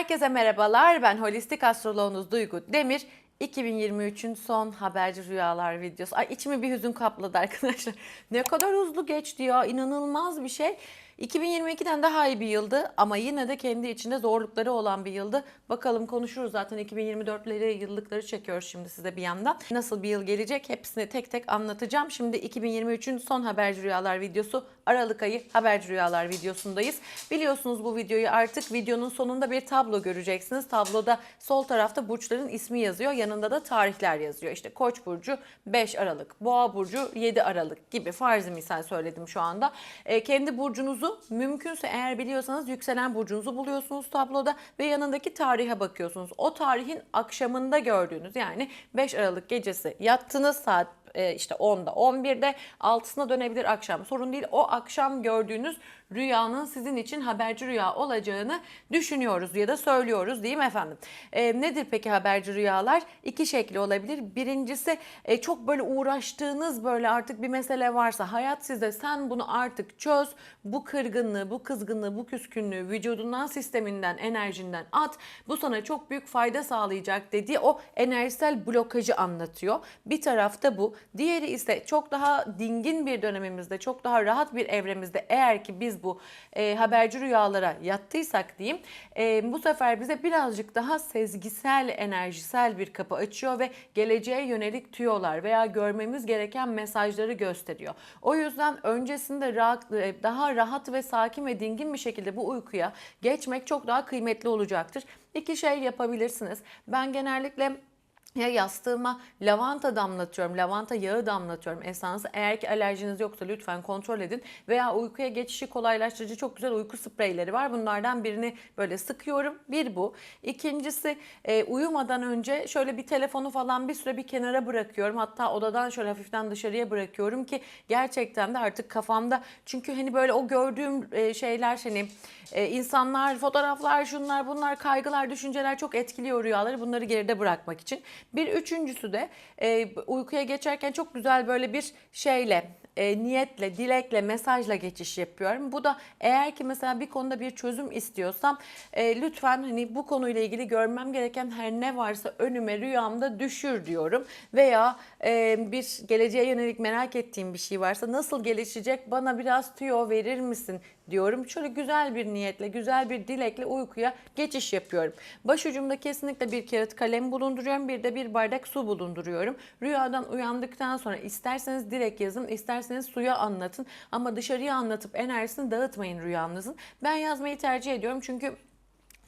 Herkese merhabalar. Ben holistik astroloğunuz Duygu Demir. 2023'ün son haberci rüyalar videosu. Ay içimi bir hüzün kapladı arkadaşlar. Ne kadar hızlı geçti ya. İnanılmaz bir şey. 2022'den daha iyi bir yıldı ama yine de kendi içinde zorlukları olan bir yıldı. Bakalım konuşuruz zaten 2024'leri yıllıkları çekiyoruz şimdi size bir yandan. Nasıl bir yıl gelecek hepsini tek tek anlatacağım. Şimdi 2023'ün son haberci rüyalar videosu Aralık ayı haberci rüyalar videosundayız. Biliyorsunuz bu videoyu artık videonun sonunda bir tablo göreceksiniz. Tabloda sol tarafta burçların ismi yazıyor. Yanında da tarihler yazıyor. İşte Koç burcu 5 Aralık, Boğa burcu 7 Aralık gibi farzi misal söyledim şu anda. E, kendi burcunuzu mümkünse eğer biliyorsanız yükselen burcunuzu buluyorsunuz tabloda ve yanındaki tarihe bakıyorsunuz. O tarihin akşamında gördüğünüz yani 5 Aralık gecesi yattınız saat e, işte 10'da 11'de altısına dönebilir akşam sorun değil. O akşam gördüğünüz rüyanın sizin için haberci rüya olacağını düşünüyoruz ya da söylüyoruz değil mi efendim? E, nedir peki haberci rüyalar? İki şekli olabilir. Birincisi e, çok böyle uğraştığınız böyle artık bir mesele varsa hayat size sen bunu artık çöz. Bu kırgınlığı, bu kızgınlığı, bu küskünlüğü vücudundan, sisteminden, enerjinden at. Bu sana çok büyük fayda sağlayacak dediği o enerjisel blokajı anlatıyor. Bir tarafta bu. Diğeri ise çok daha dingin bir dönemimizde, çok daha rahat bir evremizde eğer ki biz bu e, haberci rüyalara yattıysak diyeyim, e, bu sefer bize birazcık daha sezgisel, enerjisel bir kapı açıyor ve geleceğe yönelik tüyolar veya görmemiz gereken mesajları gösteriyor. O yüzden öncesinde rahat, e, daha rahat ve sakin ve dingin bir şekilde bu uykuya geçmek çok daha kıymetli olacaktır. İki şey yapabilirsiniz. Ben genellikle ya yastığıma lavanta damlatıyorum, lavanta yağı damlatıyorum esansı. Eğer ki alerjiniz yoksa lütfen kontrol edin. Veya uykuya geçişi kolaylaştırıcı çok güzel uyku spreyleri var. Bunlardan birini böyle sıkıyorum. Bir bu. İkincisi e, uyumadan önce şöyle bir telefonu falan bir süre bir kenara bırakıyorum. Hatta odadan şöyle hafiften dışarıya bırakıyorum ki gerçekten de artık kafamda çünkü hani böyle o gördüğüm e, şeyler hani e, insanlar, fotoğraflar, şunlar bunlar, kaygılar, düşünceler çok etkiliyor rüyaları. Bunları geride bırakmak için. Bir üçüncüsü de e, uykuya geçerken çok güzel böyle bir şeyle e, niyetle, dilekle, mesajla geçiş yapıyorum. Bu da eğer ki mesela bir konuda bir çözüm istiyorsam e, lütfen hani bu konuyla ilgili görmem gereken her ne varsa önüme rüyamda düşür diyorum. Veya e, bir geleceğe yönelik merak ettiğim bir şey varsa nasıl gelişecek bana biraz tüyo verir misin diyorum. Şöyle güzel bir niyetle, güzel bir dilekle uykuya geçiş yapıyorum. Başucumda kesinlikle bir kağıt kalem bulunduruyorum. Bir de bir bardak su bulunduruyorum. Rüyadan uyandıktan sonra isterseniz direkt yazın, isterseniz suya anlatın. Ama dışarıya anlatıp enerjisini dağıtmayın rüyanızın. Ben yazmayı tercih ediyorum çünkü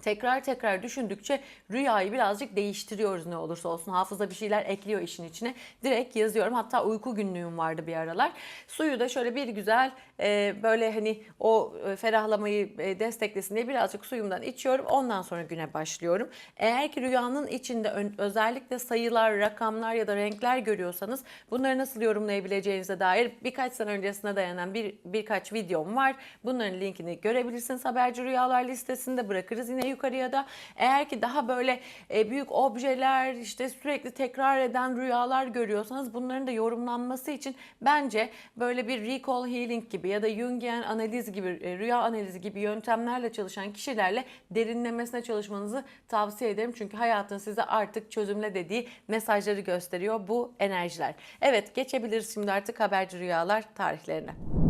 tekrar tekrar düşündükçe rüyayı birazcık değiştiriyoruz ne olursa olsun. Hafıza bir şeyler ekliyor işin içine. Direkt yazıyorum. Hatta uyku günlüğüm vardı bir aralar. Suyu da şöyle bir güzel e, böyle hani o e, ferahlamayı e, desteklesin diye birazcık suyumdan içiyorum. Ondan sonra güne başlıyorum. Eğer ki rüyanın içinde özellikle sayılar, rakamlar ya da renkler görüyorsanız bunları nasıl yorumlayabileceğinize dair birkaç sene öncesine dayanan bir birkaç videom var. Bunların linkini görebilirsiniz. Haberci Rüyalar listesinde bırakırız yine yukarıya da. Eğer ki daha böyle e, büyük objeler işte sürekli tekrar eden rüyalar görüyorsanız bunların da yorumlanması için bence böyle bir recall healing gibi ya da Jungian analiz gibi e, rüya analizi gibi yöntemlerle çalışan kişilerle derinlemesine çalışmanızı tavsiye ederim. Çünkü hayatın size artık çözümle dediği mesajları gösteriyor bu enerjiler. Evet geçebiliriz şimdi artık haberci rüyalar tarihlerine.